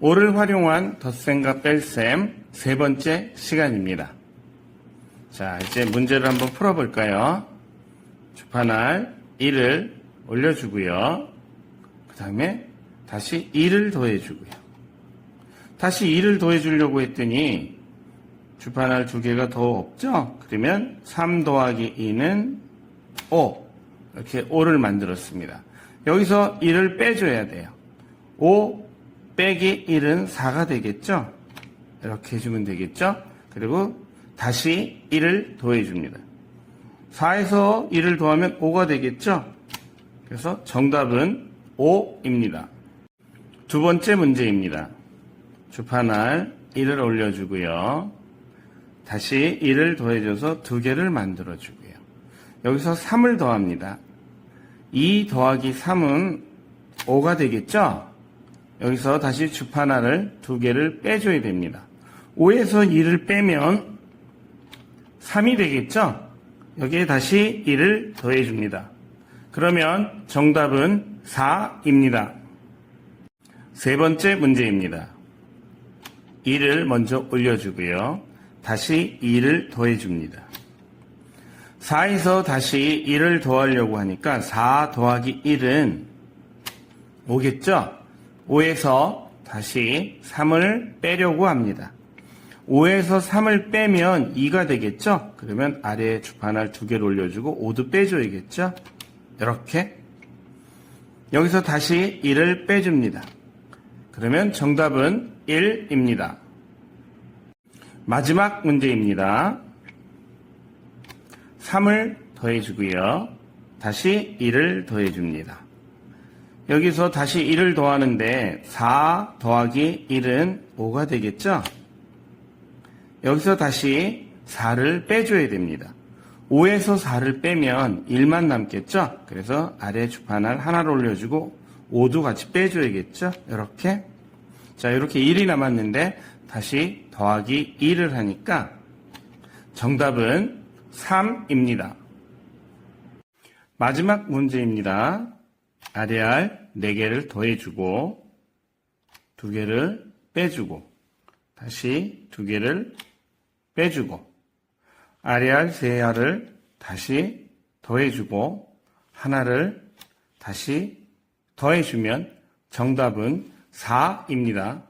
오를 활용한 덧셈과 뺄셈 세 번째 시간입니다. 자, 이제 문제를 한번 풀어볼까요? 주판알 1을 올려주고요. 그 다음에 다시 2를 더해주고요. 다시 2를 더해주려고 했더니 주판알 두 개가 더 없죠? 그러면 3 더하기 2는 5. 이렇게 5를 만들었습니다. 여기서 1을 빼줘야 돼요. 5 빼기 1은 4가 되겠죠? 이렇게 해주면 되겠죠? 그리고 다시 1을 더해줍니다. 4에서 1을 더하면 5가 되겠죠? 그래서 정답은 5입니다. 두 번째 문제입니다. 주판알 1을 올려주고요. 다시 1을 더해줘서 두 개를 만들어주고요. 여기서 3을 더합니다. 2 더하기 3은 5가 되겠죠? 여기서 다시 주판알을 두 개를 빼줘야 됩니다. 5에서 2를 빼면 3이 되겠죠? 여기에 다시 1을 더해줍니다. 그러면 정답은 4입니다. 세 번째 문제입니다. 2를 먼저 올려주고요. 다시 2를 더해줍니다. 4에서 다시 1을 더하려고 하니까 4 더하기 1은 5겠죠? 5에서 다시 3을 빼려고 합니다. 5에서 3을 빼면 2가 되겠죠? 그러면 아래에 주판알 두 개를 올려주고 5도 빼줘야겠죠? 이렇게. 여기서 다시 1을 빼줍니다. 그러면 정답은 1입니다. 마지막 문제입니다. 3을 더해주고요. 다시 1을 더해줍니다. 여기서 다시 1을 더하는데 4 더하기 1은 5가 되겠죠? 여기서 다시 4를 빼줘야 됩니다. 5에서 4를 빼면 1만 남겠죠? 그래서 아래 주판을 하나를 올려주고 5도 같이 빼줘야겠죠? 이렇게. 자, 이렇게 1이 남았는데 다시 더하기 1을 하니까 정답은 3입니다. 마지막 문제입니다. 아래알 4개를 더해주고 2개를 빼주고 다시 2개를 빼주고 아래알 3알을 다시 더해주고 하나를 다시 더해주면 정답은 4입니다.